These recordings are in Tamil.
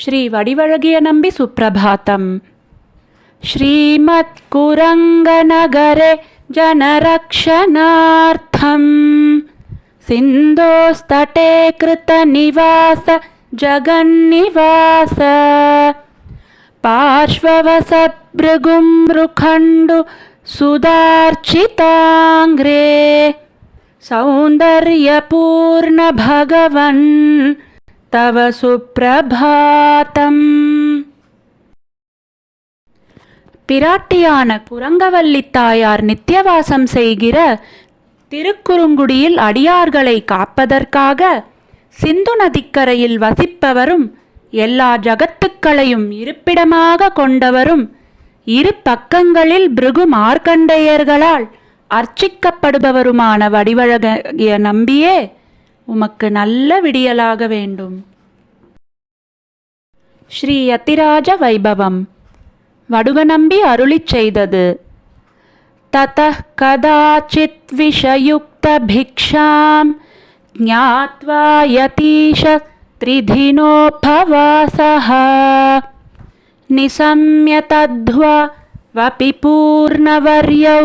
श्री वडिवळगियनम्बि सुप्रभातम् श्रीमत्कुरङ्गनगरे जनरक्षणार्थम्। सिन्धोस्तटे कृतनिवास जगन्निवास। पार्श्ववसभृगुं रुखण्डु सुदार्चिताङ्ग्रे सौन्दर्यपूर्णभगवन् भगवन् तव சுப்பிரபாதம் பிராட்டியான புரங்கவல்லி தாயார் நித்தியவாசம் செய்கிற திருக்குறுங்குடியில் அடியார்களை காப்பதற்காக சிந்து நதிக்கரையில் வசிப்பவரும் எல்லா ஜகத்துக்களையும் இருப்பிடமாக கொண்டவரும் இரு பக்கங்களில் பிருகு மார்க்கண்டேயர்களால் அர்ச்சிக்கப்படுபவருமான வடிவழகிய நம்பியே உமக்கு நல்ல விடியலாக வேண்டும் ஸ்ரீ யதிராஜ வைபவம் வடுகநம்பி அருளிச் செய்தது ततः कदाचित् विषयुक्तभिक्षां ज्ञात्वा यतीश त्रिधिनोपवासः निशम्य तद्ध्वा वपि पूर्णवर्यौ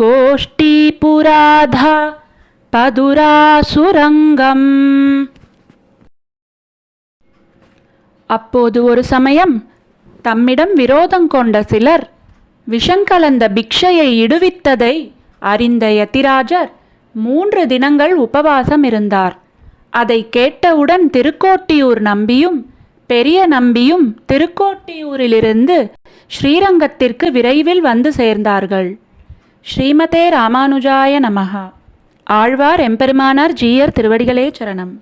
गोष्ठीपुराधा பதுராசுரங்கம். அப்போது ஒரு சமயம் தம்மிடம் விரோதம் கொண்ட சிலர் விஷங்கலந்த பிக்ஷையை இடுவித்ததை அறிந்த யதிராஜர் மூன்று தினங்கள் உபவாசம் இருந்தார். அதை கேட்டவுடன் திருக்கோட்டியூர் நம்பியும் பெரிய நம்பியும் திருக்கோட்டியூரிலிருந்து ஸ்ரீரங்கத்திற்கு விரைவில் வந்து சேர்ந்தார்கள். ஸ்ரீமதே ராமானுஜாய நமகா ஆழ்வார் எம்பெருமானார் ஜீயர் திருவடிகளே சரணம்.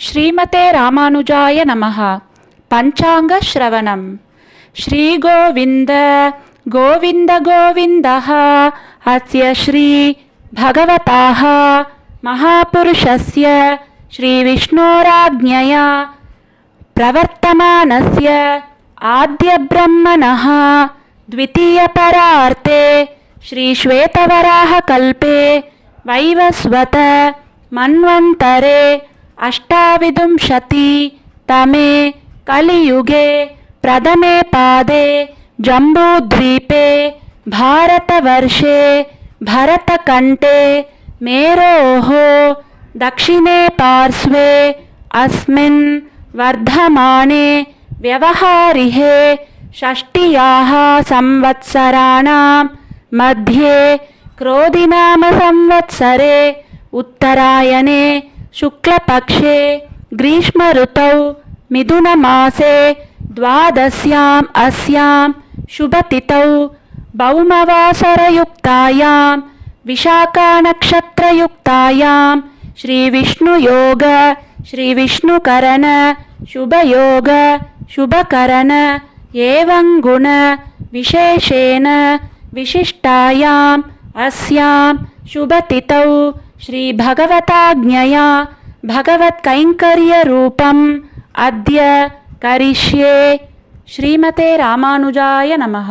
ஸ்ரீமதே ராமானுஜாய நமஹா. பஞ்சாங்க ஸ்ரவணம். ஸ்ரீ கோவிந்த கோவிந்த கோவிந்தா அஸ்ய ஸ்ரீ பகவதாக महापुरुषस्य श्रीविष्णोराज्ञया प्रवर्तमानस्य आद्यब्रह्मणः द्वितीयपरार्ते श्रीश्वेतवराहकल्पे वैवस्वत मन्वन्तरे अष्टाविंशति तमे कलियुगे प्रथमे पादे जम्बूद्वीपे भारतवर्षे भरतकण्ठे मेरोः दक्षिणे पार्श्वे अस्मिन् वर्धमाने व्यवहारिहे षष्टियाः संवत्सराणां मध्ये क्रोधिनामसंवत्सरे उत्तरायणे शुक्लपक्षे ग्रीष्मऋतौ मिथुनमासे द्वादश्याम् अस्यां शुभतिथौ भौमवासरयुक्तायां विशाखानक्षत्रयुक्तायां श्रीविष्णुयोग श्रीविष्णुकरण शुभयोग शुभकरण एवं गुण विशेषेण विशिष्टायाम् अस्यां शुभतिथौ श्रीभगवताज्ञया भगवत्कैङ्कर्यरूपम् अद्य करिष्ये श्रीमते रामानुजाय नमः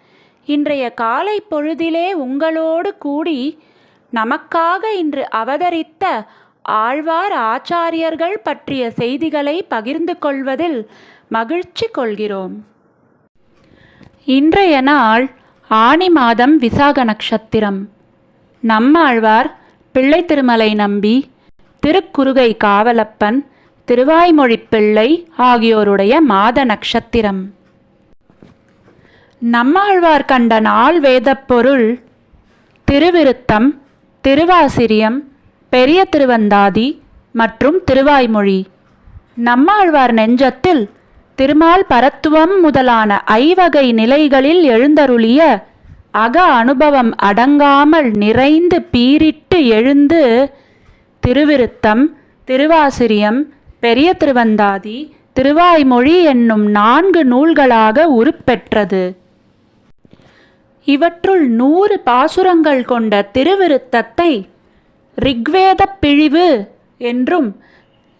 இன்றைய காலை பொழுதிலே உங்களோடு கூடி நமக்காக இன்று அவதரித்த ஆழ்வார் ஆச்சாரியர்கள் பற்றிய செய்திகளை பகிர்ந்து கொள்வதில் மகிழ்ச்சி கொள்கிறோம். இன்றைய நாள் ஆனி மாதம் விசாக நட்சத்திரம் நம்மாழ்வார் பிள்ளை திருமலை நம்பி திருக்குறுகை காவலப்பன் திருவாய்மொழி பிள்ளை ஆகியோருடைய மாத நட்சத்திரம் நம்மாழ்வார் கண்ட நாள் வேதப்பொருள் திருவிருத்தம் திருவாசிரியம் பெரிய திருவந்தாதி மற்றும் திருவாய்மொழி. நம்மாழ்வார் நெஞ்சத்தில் திருமால் பரத்துவம் முதலான ஐவகை நிலைகளில் எழுந்தருளிய அக அனுபவம் அடங்காமல் நிறைந்து பீரிட்டு எழுந்து திருவிருத்தம் திருவாசிரியம் பெரிய திருவந்தாதி திருவாய்மொழி என்னும் நான்கு நூல்களாக உருப்பெற்றது. இவற்றுள் நூறு பாசுரங்கள் கொண்ட திருவிருத்தத்தை ரிக்வேதப் பிழிவு என்றும்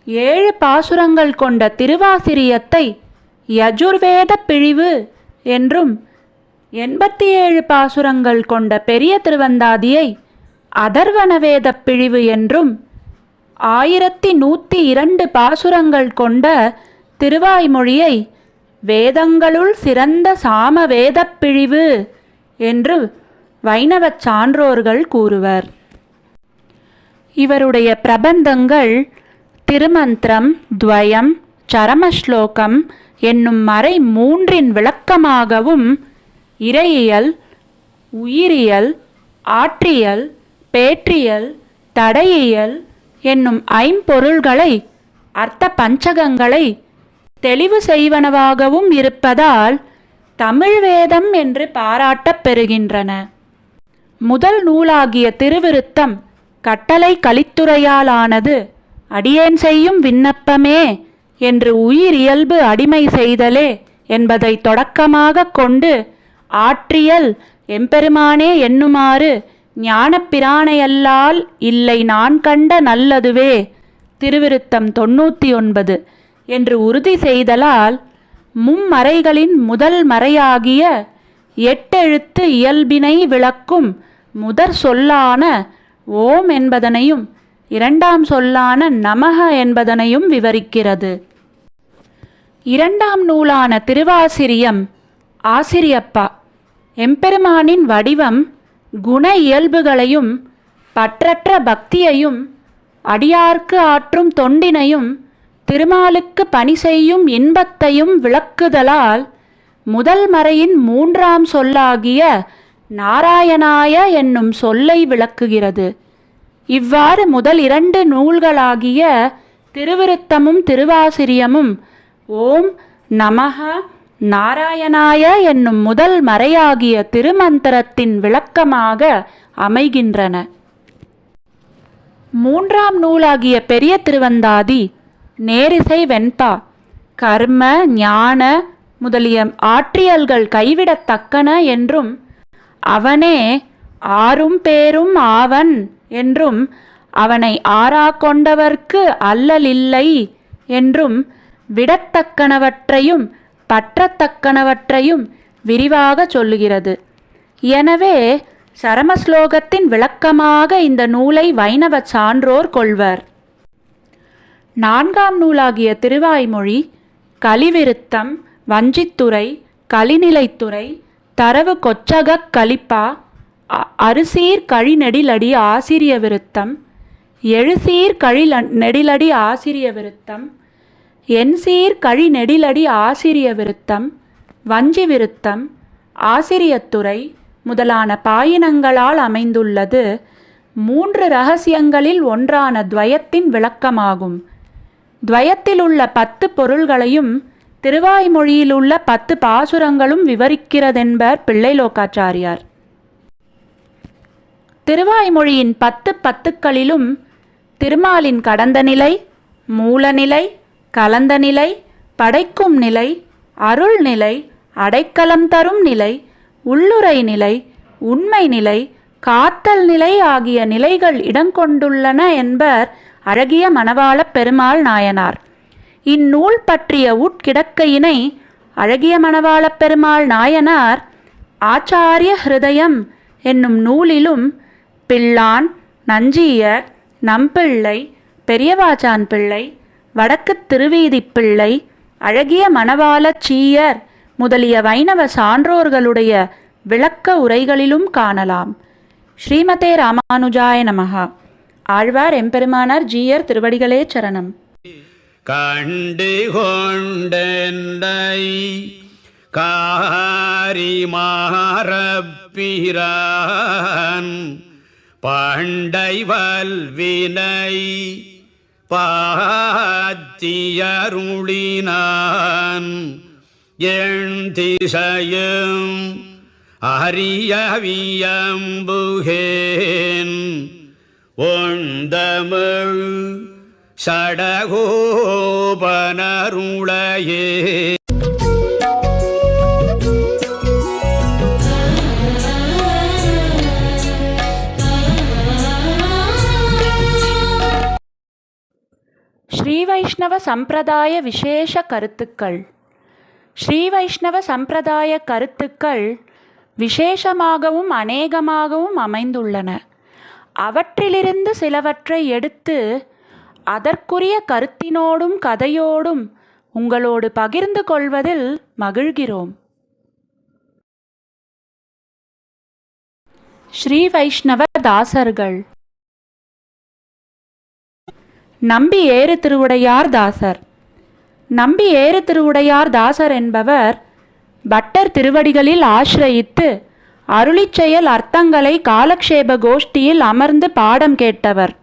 ஏழு பாசுரங்கள் கொண்ட திருவாசிரியத்தை யஜுர்வேத பிழிவு என்றும் எண்பத்தி ஏழு பாசுரங்கள் கொண்ட பெரிய திருவந்தாதியை அதர்வனவேதப் பிழிவு என்றும் ஆயிரத்தி நூற்றி இரண்டு பாசுரங்கள் கொண்ட திருவாய்மொழியை வேதங்களுள் சிறந்த சாம பிழிவு என்று வைணவச் சான்றோர்கள் கூறுவர். இவருடைய பிரபந்தங்கள் திருமந்திரம் துவயம் சரமஸ்லோகம் என்னும் மறை மூன்றின் விளக்கமாகவும் இறையியல் உயிரியல் ஆற்றியல் பேற்றியல் தடையியல் என்னும் ஐம்பொருள்களை அர்த்த பஞ்சகங்களை தெளிவு செய்வனவாகவும் இருப்பதால் தமிழ் வேதம் என்று பாராட்டப் பெறுகின்றன முதல் நூலாகிய திருவிருத்தம் கட்டளை கலித்துறையாலானது அடியேன் செய்யும் விண்ணப்பமே என்று உயிரியல்பு அடிமை செய்தலே என்பதை தொடக்கமாக கொண்டு ஆற்றியல் எம்பெருமானே எண்ணுமாறு ஞானப்பிரானையல்லால் இல்லை நான் கண்ட நல்லதுவே திருவிருத்தம் தொண்ணூற்றி ஒன்பது என்று உறுதி செய்தலால் மும்மறைகளின் முதல் மறையாகிய எட்டெழுத்து இயல்பினை விளக்கும் முதற் சொல்லான ஓம் என்பதனையும் இரண்டாம் சொல்லான நமக என்பதனையும் விவரிக்கிறது. இரண்டாம் நூலான திருவாசிரியம் ஆசிரியப்பா. எம்பெருமானின் வடிவம் குண இயல்புகளையும் பற்றற்ற பக்தியையும் அடியார்க்கு ஆற்றும் தொண்டினையும் திருமாலுக்கு பணி செய்யும் இன்பத்தையும் விளக்குதலால் முதல் மறையின் மூன்றாம் சொல்லாகிய நாராயணாய என்னும் சொல்லை விளக்குகிறது. இவ்வாறு முதல் இரண்டு நூல்களாகிய திருவிருத்தமும் திருவாசிரியமும் ஓம் நமக நாராயணாய என்னும் முதல் மறையாகிய திருமந்திரத்தின் விளக்கமாக அமைகின்றன. மூன்றாம் நூலாகிய பெரிய திருவந்தாதி நேரிசை வெண்பா. கர்ம ஞான முதலிய ஆற்றியல்கள் கைவிடத்தக்கன என்றும் அவனே ஆறும் பேரும் ஆவன் என்றும் அவனை ஆறா கொண்டவர்க்கு அல்லலில்லை என்றும் விடத்தக்கனவற்றையும் பற்றத்தக்கனவற்றையும் விரிவாக சொல்லுகிறது. எனவே சரமஸ்லோகத்தின் விளக்கமாக இந்த நூலை வைணவ சான்றோர் கொள்வர். நான்காம் நூலாகிய திருவாய்மொழி கலிவிருத்தம் வஞ்சித்துறை கலிநிலைத்துறை தரவு கொச்சகக் கலிப்பா அ- கழி கழிநெடிலடி ஆசிரிய விருத்தம் எழுசீர் கழி நெடிலடி ஆசிரிய விருத்தம் என்சீர் கழி நெடிலடி ஆசிரிய விருத்தம் வஞ்சி விருத்தம் ஆசிரியத்துறை முதலான பாயினங்களால் அமைந்துள்ளது மூன்று ரகசியங்களில் ஒன்றான துவயத்தின் விளக்கமாகும். துவயத்தில் உள்ள பத்து பொருள்களையும் திருவாய்மொழியிலுள்ள பத்து பாசுரங்களும் விவரிக்கிறதென்பர் பிள்ளைலோகாச்சாரியார் திருவாய்மொழியின் பத்து பத்துக்களிலும் திருமாலின் கடந்த நிலை மூலநிலை கலந்த நிலை படைக்கும் நிலை அருள் நிலை அடைக்கலம் தரும் நிலை உள்ளுரை நிலை உண்மை நிலை காத்தல் நிலை ஆகிய நிலைகள் இடங்கொண்டுள்ளன என்பர் அழகிய மணவாளப் பெருமாள் நாயனார். இந்நூல் பற்றிய உட்கிடக்கையினை அழகிய மணவாளப் பெருமாள் நாயனார் ஆச்சாரிய ஹிருதயம் என்னும் நூலிலும் பிள்ளான் நஞ்சியர் நம்பிள்ளை பெரியவாச்சான் பிள்ளை வடக்குத் திருவீதி பிள்ளை அழகிய மணவாளச் சீயர் முதலிய வைணவ சான்றோர்களுடைய விளக்க உரைகளிலும் காணலாம். ஸ்ரீமதே ராமானுஜாய நமகா ஆழ்வார் எம்பெருமானார் ஜீயர் திருவடிகளே சரணம். கண்டு கொண்டென்னை காரிமாறப்பிரான் பண்டை வல்வினை பாத்தியருளினான். எண் திசையும் அரியவியம்புகேன் ஒந்தமிழ் சடகோபனருளையே. ஸ்ரீ வைஷ்ணவ சம்பிரதாய விசேஷ கருத்துக்கள். ஸ்ரீ வைஷ்ணவ சம்பிரதாய கருத்துக்கள் விசேஷமாகவும் அநேகமாகவும் அமைந்துள்ளன. அவற்றிலிருந்து சிலவற்றை எடுத்து அதற்குரிய கருத்தினோடும் கதையோடும் உங்களோடு பகிர்ந்து கொள்வதில் மகிழ்கிறோம். ஸ்ரீ வைஷ்ணவ தாசர்கள். நம்பி ஏறு திருவுடையார் தாசர். நம்பி ஏறு திருவுடையார் தாசர் என்பவர் பட்டர் திருவடிகளில் ஆசிரயித்து அருளிச்செயல் அர்த்தங்களை காலக்ஷேப கோஷ்டியில் அமர்ந்து பாடம் கேட்டவர்.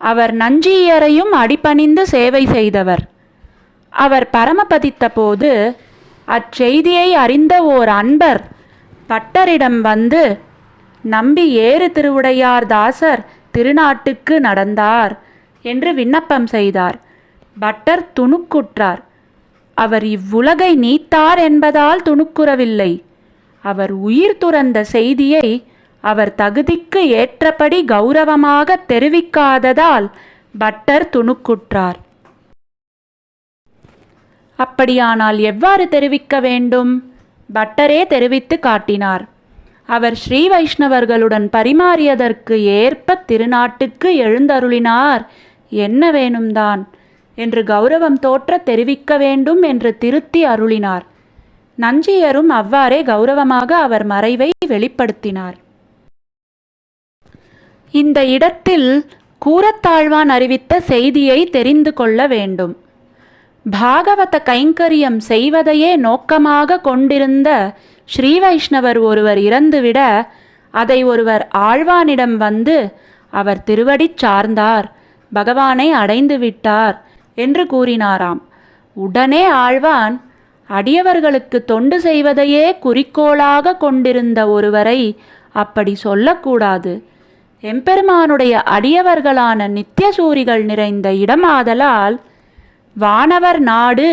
அவர் நஞ்சியரையும் அடிபணிந்து சேவை செய்தவர். அவர் பரமபதித்த போது அச்செய்தியை அறிந்த ஓர் அன்பர் பட்டரிடம் வந்து நம்பி ஏறு திருவுடையார் தாசர் திருநாட்டுக்கு நடந்தார் என்று விண்ணப்பம் செய்தார். பட்டர் துணுக்குற்றார். அவர் இவ்வுலகை நீத்தார் என்பதால் துணுக்குறவில்லை. அவர் உயிர் துறந்த செய்தியை அவர் தகுதிக்கு ஏற்றபடி கௌரவமாக தெரிவிக்காததால் பட்டர் துணுக்குற்றார். அப்படியானால் எவ்வாறு தெரிவிக்க வேண்டும்? பட்டரே தெரிவித்து காட்டினார். அவர் ஸ்ரீ வைஷ்ணவர்களுடன் பரிமாறியதற்கு ஏற்ப திருநாட்டுக்கு எழுந்தருளினார். என்ன வேணும்தான்? என்று கௌரவம் தோற்ற தெரிவிக்க வேண்டும் என்று திருத்தி அருளினார். நஞ்சியரும் அவ்வாறே கௌரவமாக அவர் மறைவை வெளிப்படுத்தினார். இந்த இடத்தில் கூரத்தாழ்வான் அறிவித்த செய்தியை தெரிந்து கொள்ள வேண்டும். பாகவத கைங்கரியம் செய்வதையே நோக்கமாக கொண்டிருந்த ஸ்ரீ வைஷ்ணவர் ஒருவர் இறந்துவிட அதை ஒருவர் ஆழ்வானிடம் வந்து அவர் திருவடிச் சார்ந்தார் பகவானை அடைந்து விட்டார் என்று கூறினாராம். உடனே ஆழ்வான் அடியவர்களுக்கு தொண்டு செய்வதையே குறிக்கோளாக கொண்டிருந்த ஒருவரை அப்படி சொல்லக்கூடாது. எம்பெருமானுடைய அடியவர்களான நித்தியசூரிகள் நிறைந்த இடமாதலால் வானவர் நாடு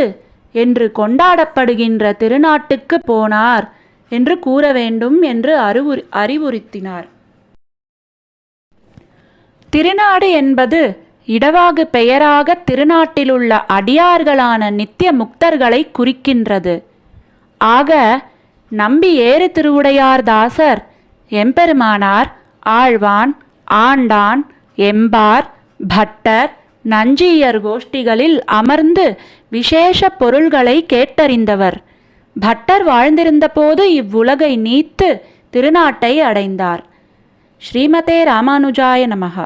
என்று கொண்டாடப்படுகின்ற திருநாட்டுக்கு போனார் என்று கூற வேண்டும் என்று அறிவுறு அறிவுறுத்தினார். திருநாடு என்பது இடவாகு பெயராக திருநாட்டிலுள்ள அடியார்களான நித்திய முக்தர்களை குறிக்கின்றது. ஆக நம்பி ஏறு திருவுடையார் தாசர் எம்பெருமானார் ஆழ்வான் ஆண்டான் எம்பார் பட்டர் நஞ்சியர் கோஷ்டிகளில் அமர்ந்து விசேஷ பொருள்களை கேட்டறிந்தவர். பட்டர் வாழ்ந்திருந்தபோது இவ்வுலகை நீத்து திருநாட்டை அடைந்தார். ஸ்ரீமதே ராமானுஜாய நமகா.